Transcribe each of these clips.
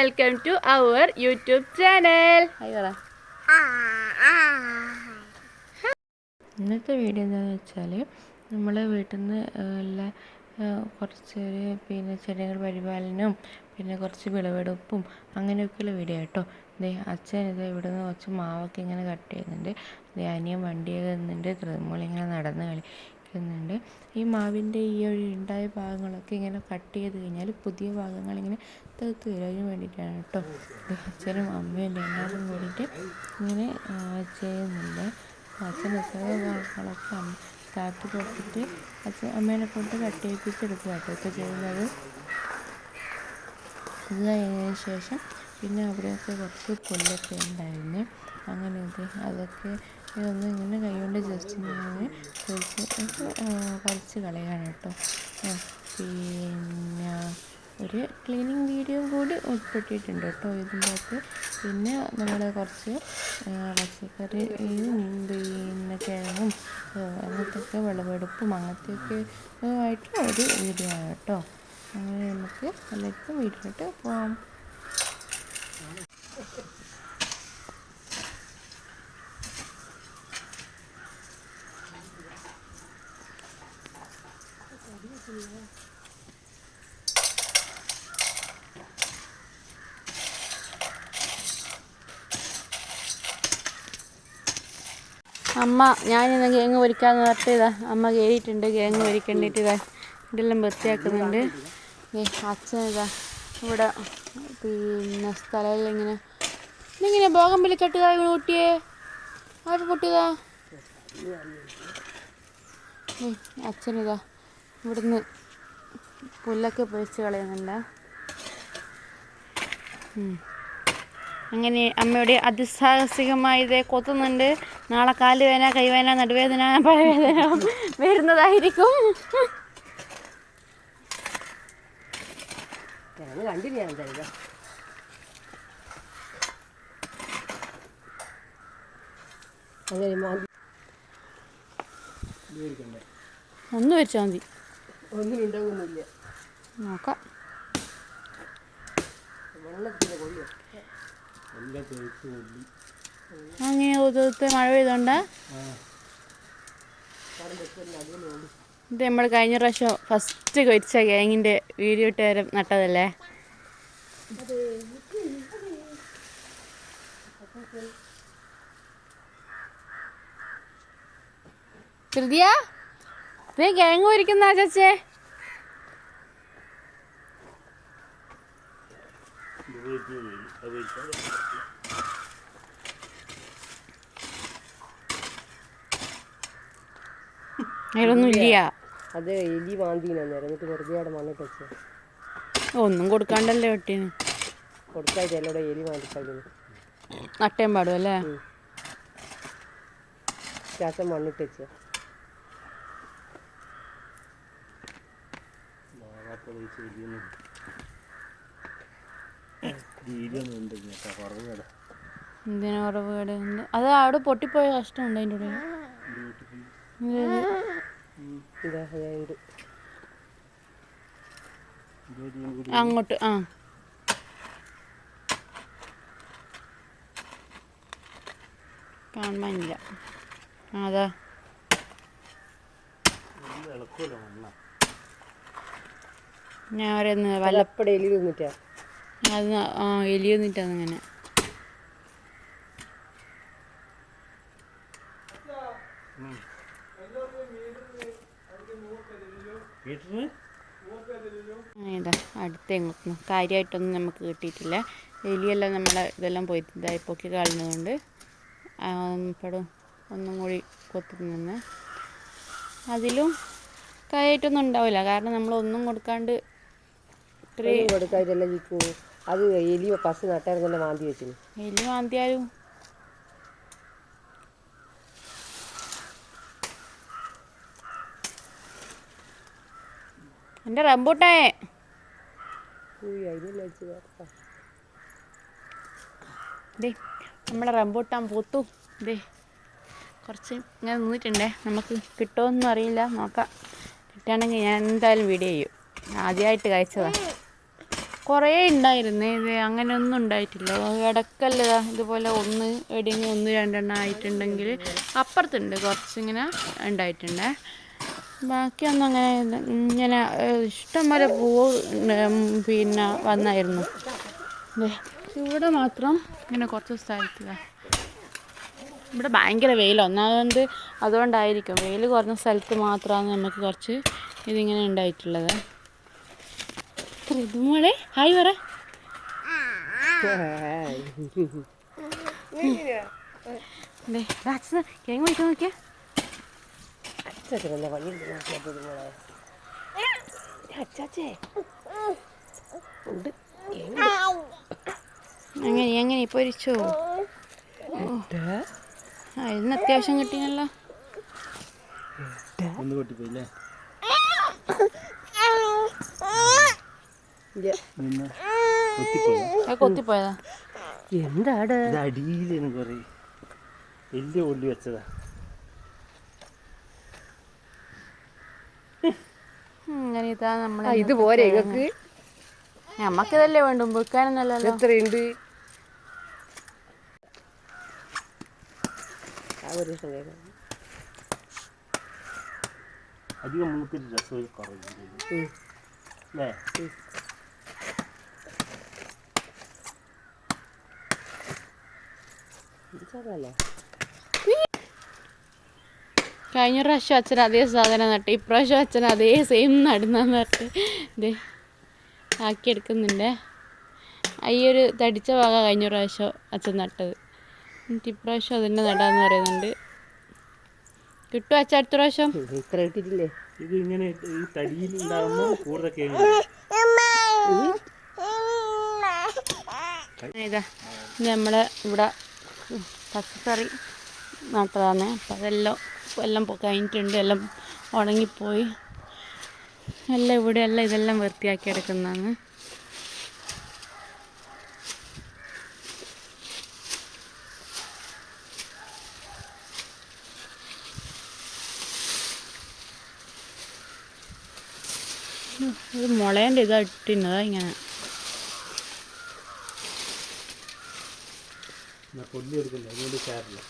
Welcome to our YouTube channel ഇന്നത്തെ video എന്താണെന്ന് വെച്ചാൽ നമ്മൾ വീട്ടിൽ നിന്ന് എല്ലാ ആ, കുറച്ച് പിന്നെ ചെടികൾ പരിപാലനവും പിന്നെ കുറച്ച് വിളവെടുപ്പും അങ്ങനെയൊക്കെയുള്ള വീഡിയോ കേട്ടോ ദേ അച്ഛൻ ഇത് ഇവിടെ നിന്ന് കുറച്ച് മാവൊക്കെ ഇങ്ങനെ കട്ട് ചെയ്യുന്നുണ്ട്. ദേ അനിയൻ വണ്ടിയൊക്കെ നിന്നുണ്ട് തൃമോളിങ്ങനെ നടന്ന് കളിക്കുന്നുണ്ട് ഈ മാവിന്റെ ഈ ഒരു ഉണ്ടായ ഭാഗങ്ങളൊക്കെ ഇങ്ങനെ കട്ട് ചെയ്ത് കഴിഞ്ഞാൽ പുതിയ ഭാഗങ്ങൾ ഇങ്ങനെ വരും. അതിന് വേണ്ടിയിട്ടാണ് കേട്ടോ. അച്ഛനും അമ്മയും എല്ലാവരും കൂടിയിട്ട് ഇങ്ങനെ ചെയ്യുന്നുണ്ട്. അച്ഛൻ ഉത്സവ ഭാഗങ്ങളൊക്കെ താത്തി കൊടുത്തിട്ട് അച്ഛൻ അമ്മേനെ കൊണ്ട് കട്ട് ചെയ്യിപ്പിച്ചെടുക്കുക കേട്ടോ ഇപ്പോൾ ചെയ്യുന്നത്. ഇത് കഴിഞ്ഞതിന് ശേഷം പിന്നെ അവിടെയൊക്കെ കുറച്ച് പുല്ലൊക്കെ ഉണ്ടായിരുന്നു. അങ്ങനെ ഇത് അതൊക്കെ ഇതൊന്ന് ഇങ്ങനെ കൈകൊണ്ട് ജസ്റ്റ് ഇങ്ങനെ കുറച്ച് കുറച്ച് കളയാണ് കേട്ടോ. പിന്നെ ഒരു ക്ലീനിങ് വീഡിയോ കൂടി ഉൾപ്പെട്ടിട്ടുണ്ട് കേട്ടോ ഇതിന്റെ അകത്ത് പിന്നെ നമ്മൾ കുറച്ച് പച്ചക്കറിയും പിന്നെ കിഴങ്ങും അങ്ങനത്തെയൊക്കെ വിളവെടുപ്പും അങ്ങനത്തെയൊക്കെ ആയിട്ട് ഒരു വീഡിയോ ആണ് കേട്ടോ. അങ്ങനെ നമുക്ക് എല്ലാവർക്കും വീട്ടിലോട്ട് പോകാം അമ്മ ഞാനിന്ന് കേങ്ങ് പൊരിക്കാൻ നിർത്തിയതാ അമ്മ കയറിയിട്ടുണ്ട് കേങ്ങ് പൊരിക്കേണ്ടിട്ട് ഇതാ ഇതെല്ലാം വൃത്തിയാക്കുന്നുണ്ട്. അച്ഛൻ ഇതാ ഇവിടെ പിന്നെ സ്ഥലമെല്ലാം ഇങ്ങനെ ഇങ്ങനെ ഭോഗം വിളി ചട്ടുക കൂട്ടിയേ? ആര് പൊട്ടിയതാ അച്ഛനിതാ ഇവിടുന്ന് പുല്ലൊക്കെ പൊഴിച്ച് കളയുന്നുണ്ട്. അങ്ങനെ അമ്മയുടെ അതിസാഹസികമായി ഇതേ കൊത്തുന്നുണ്ട്. നാളെ കാൽ കൈവേന നടുവേദന പഴവേദന വരുന്നതായിരിക്കും. കണ്ടില്ല ഞാൻ എന്തായാലും അങ്ങനെ ഒന്ന് വെച്ചാൽ മതി. ഒന്നും ഉണ്ടാകുന്നില്ല നോക്കാം. അങ്ങനെ ഒതുത്തെ മഴ പെയ്തോണ്ട ഇത് നമ്മൾ കഴിഞ്ഞ പ്രാവശ്യം ഫസ്റ്റ് കൊരിച്ച ഗാങ്ങിന്റെ വീഡിയോ ഇട്ട് വരെ നട്ടതല്ലേ? കൃതിയ നീ കിഴങ്ങ് പൊരിക്കുന്ന ചേച്ചേ. അത് എലി മാന്തിന് അന്നേരം. എന്നിട്ട് വെറുതെ അവിടെ മണ്ണിട്ട് വെച്ചു ഒന്നും കൊടുക്കാണ്ടല്ലേ വെട്ടീന്. എല്ലോടെ എലി നട്ടയും പാടും അല്ലേ? ശാസം മണ്ണിട്ട് വെച്ചു എന്തിനാ കുറവ് കേട് എന്ത്? അത് അവിടെ പൊട്ടിപ്പോയ കഷ്ടമുണ്ട് അതിന്റെ ഉള്ളിൽ. അങ്ങോട്ട് ആ. കാണില്ല അതാ. ഞാൻ പറയുന്നത് വല്ല വല്ലപ്പടെ എലി തിന്നിട്ടാ അത് ആ എലി തിന്നിട്ടാണ് അങ്ങനെ ഇതാ അടുത്ത എങ്ങോട്ടും കാര്യമായിട്ടൊന്നും നമുക്ക് കിട്ടിയിട്ടില്ല. എലിയെല്ലാം നമ്മളെ ഇതെല്ലാം പോയി ഇതായി പൊക്കി കളഞ്ഞതുകൊണ്ട് ഇപ്പോഴും ഒന്നും കൂടി കൊത്തി നിന്ന് അതിലും കാര്യമായിട്ടൊന്നും ഉണ്ടാവില്ല. കാരണം നമ്മളൊന്നും കൊടുക്കാണ്ട് ഒന്നും കൊടുക്കായിട്ടെല്ലാം ചിക്കു അത് എലി പശു നട്ടായിരുന്നല്ല മാന്തി വെച്ചിന്. എലി മാന്തിയാലും. എന്റെ റംബൂട്ടേ. ദേ നമ്മുടെ റംബൂട്ടാൻ പൂത്തു. ദേ കുറച്ച് ഇങ്ങനെ നിന്നിട്ടുണ്ടേ. നമുക്ക് കിട്ടുമെന്നും അറിയില്ല. നോക്കാം. കിട്ടുകയാണെങ്കിൽ ഞാൻ എന്തായാലും വീഡിയോ ചെയ്യും. ആദ്യമായിട്ട് കഴിച്ചതാ. കുറേ ഉണ്ടായിരുന്നേ. ഇത് അങ്ങനെ ഒന്നും ഉണ്ടായിട്ടില്ല. ഇടക്കല്ല ഇതുപോലെ ഒന്ന് എവിടെയെങ്കിലും ഒന്ന് രണ്ടെണ്ണം ആയിട്ടുണ്ടെങ്കിൽ അപ്പുറത്തുണ്ട്. കുറച്ചിങ്ങനെ ഉണ്ടായിട്ടുണ്ടേ. ബാക്കിയൊന്നും അങ്ങനെ ഇങ്ങനെ ഇഷ്ടംപോലെ പൂവ് പിന്നെ വന്നായിരുന്നു. ഇവിടെ മാത്രം ഇങ്ങനെ കുറച്ച് സ്ഥലത്തില്ല. ഇവിടെ ഭയങ്കര വെയിൽ ഒന്നാമത് അതുകൊണ്ടായിരിക്കും. വെയിൽ കുറഞ്ഞ സ്ഥലത്ത് മാത്രമാണ് നമുക്ക് കുറച്ച് ഇതിങ്ങനെ ഉണ്ടായിട്ടുള്ളത്. മോളെ ഹായ് പറ. നോക്കിയാ. അച്ചാച്ചേ ഉണ്ട്. എങ്ങനെ എങ്ങനെ പൊരിച്ചോ? ആ ഇന്ന് അത്യാവശ്യം കിട്ടിയല്ലോ ഒന്ന് ഇല്ല നിന്ന് കൊത്തിപ്പോയോ അത് കൊത്തിപ്പോയതാ. എന്താട്? അടിയിലാണ് കുറേ. വലിയ ഉള്ളി വെച്ചതാ. അങ്ങനെ ഇതാ ആ നമ്മളെ ഇത് പോരെ ഇങ്ങക്ക്. നമ്മക്കിതല്ലേ വേണ്ടു? വെക്കാനൊന്നല്ലല്ലോ എത്രയുണ്ട്? അധികം മൂത്തിട്ട് രസം കുറവില്ല കഴിഞ്ഞ പ്രാവശ്യം അച്ഛൻ അതേ സാധനം നട്ട് ഇപ്രാവശ്യം അച്ഛൻ അതേ സെയിം നടന്ന നട്ട്. ഇതേ ആക്കിയെടുക്കുന്നുണ്ട് ഈ ഒരു തടിച്ച ഭാഗ കഴിഞ്ഞ പ്രാവശ്യം അച്ഛൻ നട്ടത്. എന്നിട്ട് ഇപ്രാവശ്യം അതിന്റെ നടാന്ന് പറയുന്നുണ്ട്. കിട്ടും അച്ഛൻ അടുത്ത പ്രാവശ്യം? ഇത്ര കിട്ടിയിട്ടില്ലേ ഇത് ഇങ്ങനെ ഈ തടിയിൽ ഉണ്ടാകുമ്പോൾ കൂടുതൽ കേങ്ങ് ഇതാ ഇത് നമ്മളെ ഇവിടെ പച്ചക്കറി നട്ടതാണ് അപ്പം അതെല്ലാം എല്ലാം കഴിഞ്ഞിട്ടുണ്ട്. എല്ലാം ഉണങ്ങിപ്പോയി. എല്ലാം ഇവിടെ എല്ലാം ഇതെല്ലാം വൃത്തിയാക്കി എടുക്കുന്നതാണ്. ഒരു മുളേന്റെ ഇതാ ഇട്ടിരുന്നതാ ഇങ്ങനെ. കൊല്ലി എടുക്കണ്ട അതുകൊണ്ട് ചേരില്ല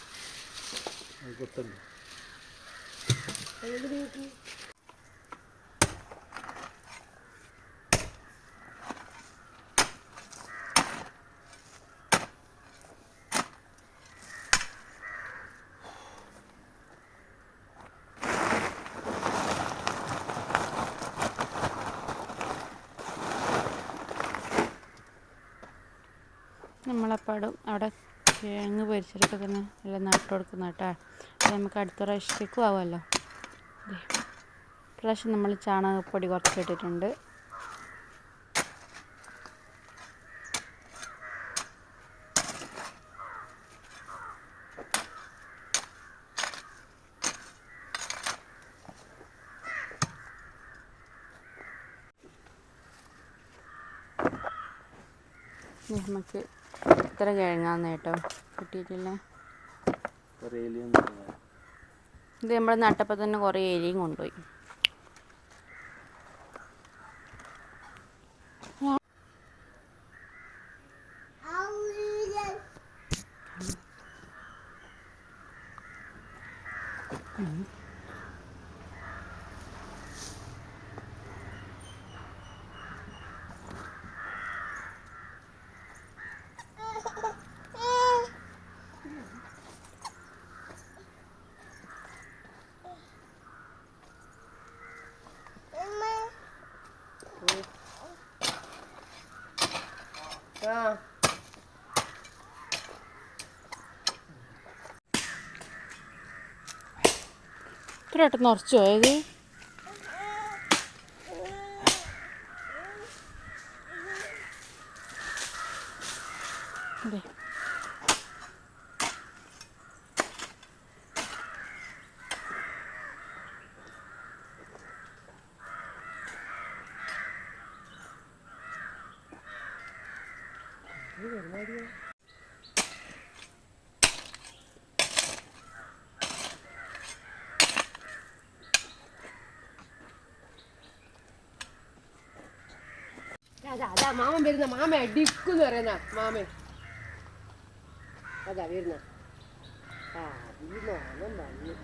കൊത്തണ്ട. നമ്മളപ്പാടും. അവിടെ കിഴങ്ങ് പൊരിച്ചിട്ട് തന്നെ എല്ലാം നട്ടു കൊടുക്കുന്ന കേട്ടോ. നമുക്ക് അടുത്ത പ്രാവശ്യത്തേക്കും ആവുമല്ലോ. പ്രാവശ്യം നമ്മൾ ചാണകപ്പൊടി കുറച്ച് ഇട്ടിട്ടുണ്ട് നമുക്ക് ഇത്ര കിഴങ്ങാന്ന് കേട്ടോ. കിട്ടിയിട്ടില്ല. ഇത് നമ്മൾ നട്ടപ്പോൾ തന്നെ കുറേ എലിയും കൊണ്ടുപോയി ആ ഇത്ര പെട്ടെന്ന് ഉറച്ചു പോയത് ദേ. അതാ അതാ മാമൻ വരുന്ന മാമ അടിക്കുന്ന് പറയുന്ന മാമൻ. അതാ വരുന്ന. ആ ഈ മാമൻ വന്നു.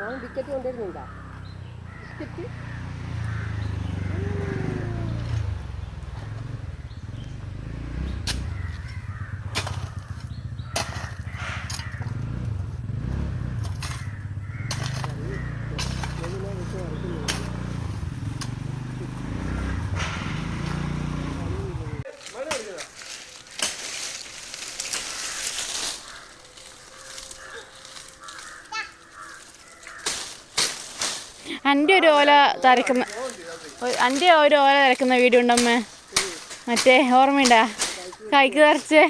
മാമൻ ടിക്കറ്റ് കൊണ്ടുവരുന്നുണ്ടോ? ടിക്കറ്റ്? എന്റെ ഒരു ഓല തരക്കുന്ന എന്റെ ഒരു ഓല തരക്കുന്ന വീഡിയോ ഉണ്ടമ്മേ മറ്റേ ഓർമ്മയുണ്ടാ? കൈക്ക് തറച്ച്.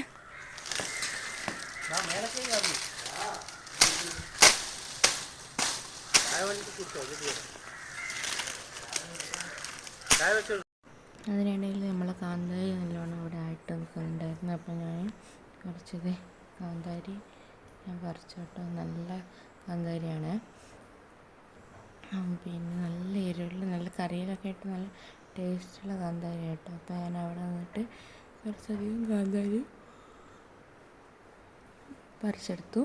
അതിനിടയിൽ നമ്മളെ കാന്താരി നല്ലോണം ഇവിടെ ആയിട്ട് നിൽക്കുന്നുണ്ടായിരുന്നു. അപ്പോൾ ഞാൻ കുറച്ചത് കാന്താരി ഞാൻ പറിച്ചോട്ടോ നല്ല കാന്താരിയാണ്. പിന്നെ നല്ല എരിവുള്ള നല്ല കറിയിലൊക്കെ ഇട്ട് നല്ല ടേസ്റ്റുള്ള കാന്താരി കേട്ടോ അപ്പോൾ ഞാൻ അവിടെ വന്നിട്ട് കുറച്ചധികം കാന്താരി പറിച്ചെടുത്തു.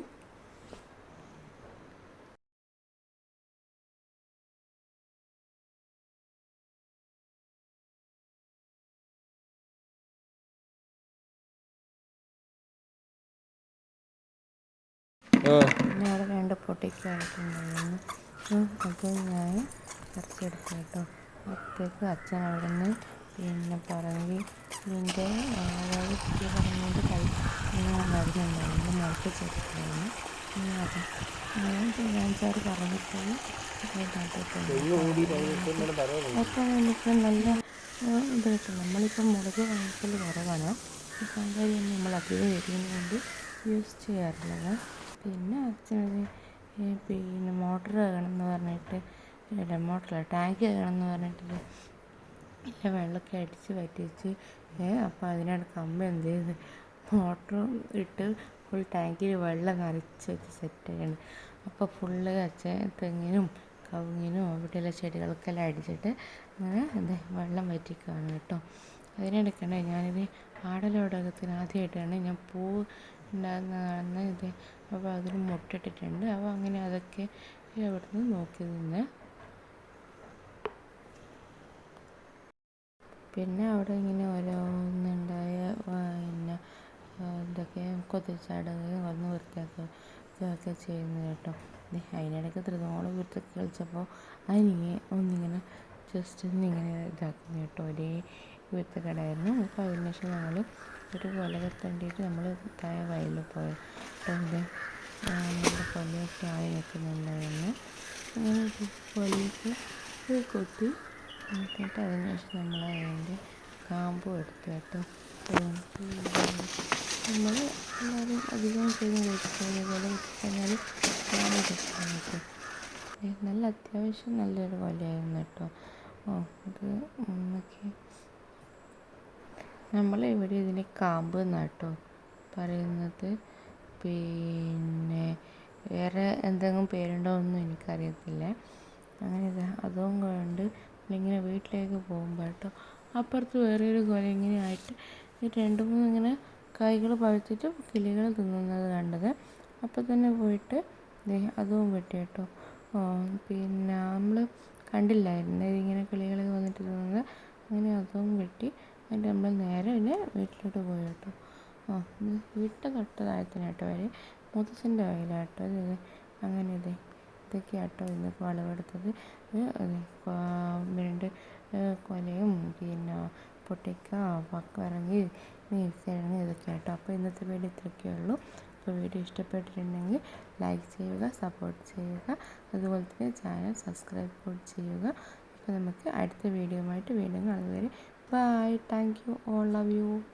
പിന്നെ അവിടെ രണ്ട് പൊട്ടിക്കായിട്ടുണ്ടായിരുന്നു അപ്പോൾ ഞാൻ പറിച്ചെടുത്തു കേട്ടോ അപ്പോഴേക്ക് അച്ഛൻ അവിടെ നിന്ന് പിന്നെ പറഞ്ഞു ഇതിന്റെ അതായത് കുട്ടി പറഞ്ഞത് കൈ മരുന്നുണ്ടായിരുന്നു മുളക്ക് അത്. ഞാൻ സാറ് പറഞ്ഞിട്ട് അപ്പോൾ നമുക്ക് നല്ല ഇത് കിട്ടും. നമ്മളിപ്പം മുളക് വാങ്ങിക്കൽ കുറവാണ്. ഇപ്പം എന്തായാലും നമ്മൾ അധികം എരിയുന്നത് യൂസ് ചെയ്യാറുള്ളത് പിന്നെ അച്ഛനത് പിന്നെ മോട്ടർ എന്ന് പറഞ്ഞിട്ട് അല്ല മോട്ടറല്ല ടാങ്ക് എന്ന് പറഞ്ഞിട്ട് ഇല്ല വെള്ളമൊക്കെ അടിച്ച് വറ്റിച്ച് അപ്പോൾ അതിനാണ് കമ്പ എന്ത് ചെയ്ത്? മോട്ടർ ഇട്ട് ഫുൾ ടാങ്കിൽ വെള്ളം നിറച്ച് വെച്ച് സെറ്റ് ചെയ്യണം അപ്പോൾ ഫുള്ള് വെച്ച് തെങ്ങിനും കവുങ്ങിനും അവിടെയുള്ള ചെടികൾക്കെല്ലാം അടിച്ചിട്ട് അങ്ങനെ എന്താ വെള്ളം വറ്റിക്കുകയാണ് കേട്ടോ. അതിനിടയ്ക്കാണ് ഞാനിത് ആടലോടകത്തിന് ആദ്യമായിട്ടാണ് ഞാൻ പൂ ഉണ്ടാകുന്നതാണ് ഇത്. അപ്പോൾ അതിൽ മുട്ടിട്ടിട്ടുണ്ട്. അപ്പോൾ അങ്ങനെ അതൊക്കെ അവിടുന്ന് നോക്കി നിന്ന് പിന്നെ അവിടെ ഇങ്ങനെ ഓരോന്നുണ്ടായ പിന്നെ ഇതൊക്കെ കൊത്തിച്ചാടുകയും ഒന്ന് വൃത്തിയാക്കുക ഇതൊക്കെ ചെയ്യുന്നത് കേട്ടോ. അതിനിടയ്ക്ക് ത്രിതോളം വീട്ടിൽ കളിച്ചപ്പോൾ അതിനെ ഒന്നിങ്ങനെ ജസ്റ്റ് ഒന്നിങ്ങനെ ഇതാക്കുന്നു കേട്ടോ. ഒരേ വൃത്തികേടായിരുന്നു അപ്പോൾ അതിനുശേഷം ഞങ്ങൾ ഒരു കൊല കെട്ടേണ്ടിയിട്ട് നമ്മൾ താഴെ വയലിൽ പോയി നമ്മുടെ കൊലയൊക്കെ ആയി നിൽക്കുന്നുണ്ടായിരുന്നു അങ്ങനെ കൊലയൊക്കെ കൊത്തി എന്നിട്ട് അതിന് ശേഷം നമ്മൾ അതിന്റെ കാമ്പും എടുത്തു കേട്ടോ. നമ്മൾ എല്ലാവരും അധികം ചെയ്യുന്ന കഴിച്ചു പോലെ കഴിഞ്ഞാൽ നല്ല അത്യാവശ്യം നല്ലൊരു കൊലയായിരുന്നു കേട്ടോ. ഓ ഇത് നമുക്ക് നമ്മൾ ഇവിടെ ഇതിന് കാമ്പ് എന്നാട്ടോ പറയുന്നത്. പിന്നെ വേറെ എന്തെങ്കിലും പേരുണ്ടോ ഒന്നും എനിക്കറിയത്തില്ല. അങ്ങനെ ഇത്. അതും കൊണ്ട് നമ്മളിങ്ങനെ വീട്ടിലേക്ക് പോകുമ്പോൾ കേട്ടോ അപ്പുറത്ത് വേറെ ഒരു കൊല ഇങ്ങനെ ആയിട്ട് രണ്ട് മൂന്ന് ഇങ്ങനെ കായ്കൾ പഴുത്തിട്ട് കിളികൾ തിന്നുന്നത് കണ്ടത്. അപ്പോൾ തന്നെ പോയിട്ട് അതും വെട്ടി കേട്ടോ പിന്നെ നമ്മൾ കണ്ടില്ലായിരുന്നു ഇതിങ്ങനെ കിളികൾ വന്നിട്ട് തിന്നുന്നത്. അങ്ങനെ അതും വെട്ടി എന്നിട്ട് നമ്മൾ നേരെ പിന്നെ വീട്ടിലോട്ട് പോയി കേട്ടോ ആ വീട്ടിൽ തൊട്ട് താഴത്തിനാട്ടോ വരെ. മുത്തച്ഛന്റെ വയലാട്ടോ ഇത്. അങ്ങനെ ഇത് ഇതൊക്കെയാട്ടോ ഇന്ന് വിളവെടുത്തത് അത് രണ്ട് കൊലയും പിന്നെ പൊട്ടിക്ക പക്കറങ്ങി മീൻസിറങ്ങി ഇതൊക്കെ ആട്ടോ അപ്പോൾ ഇന്നത്തെ വീഡിയോ ഇത്രയൊക്കെ ഉള്ളൂ. അപ്പോൾ വീഡിയോ ഇഷ്ടപ്പെട്ടിട്ടുണ്ടെങ്കിൽ ലൈക്ക് ചെയ്യുക സപ്പോർട്ട് ചെയ്യുക. അതുപോലെ തന്നെ ചാനൽ സബ്സ്ക്രൈബ് ചെയ്യുക. അപ്പോൾ നമുക്ക് അടുത്ത വീഡിയോ ആയിട്ട് വീണ്ടും കാണുന്നവരെ Bye. Thank you. All love you.